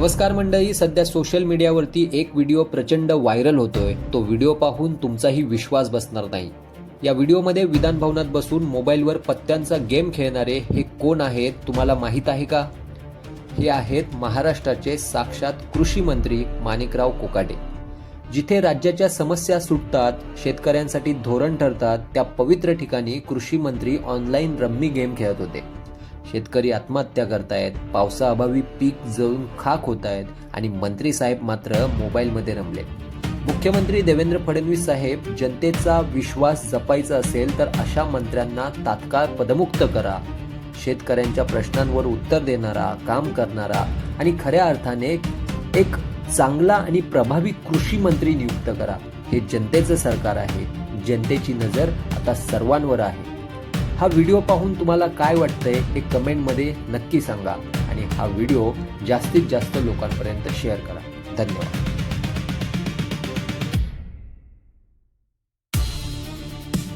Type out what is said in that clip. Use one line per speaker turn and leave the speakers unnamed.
नमस्कार मंडळी सध्या सोशल मीडियावरती एक व्हिडिओ प्रचंड व्हायरल होतोय. तो व्हिडिओ पाहून तुमचाही विश्वास बसणार नाही. या व्हिडिओमध्ये विधान भवनात बसून मोबाईलवर पत्त्यांचा गेम खेळणारे हे कोण आहेत तुम्हाला माहीत आहे का? हे आहेत महाराष्ट्राचे साक्षात कृषी मंत्री माणिकराव कोकाटे. जिथे राज्याच्या समस्या सुटतात शेतकऱ्यांसाठी धोरण ठरतात त्या पवित्र ठिकाणी कृषी मंत्री ऑनलाईन रम्मी गेम खेळत होते. शेतकरी आत्महत्या करतायत पावसाअभावी पीक जळून खाक होत आहेत आणि मंत्री साहेब मात्र मोबाईलमध्ये रमले मुख्यमंत्री देवेंद्र फडणवीस साहेब जनतेचा विश्वास जपायचा असेल तर अशा मंत्र्यांना तात्काळ पदमुक्त करा. शेतकऱ्यांच्या प्रश्नांवर उत्तर देणारा काम करणारा आणि खऱ्या अर्थाने एक चांगला आणि प्रभावी कृषी मंत्री नियुक्त करा. हे जनतेचं सरकार आहे. जनतेची नजर आता सर्वांवर आहे. हा व्हिडिओ पाहून तुम्हाला काय वाटतंय हे कमेंटमध्ये नक्की सांगा आणि हा व्हिडिओ जास्तीत जास्त लोकांपर्यंत शेअर करा. धन्यवाद.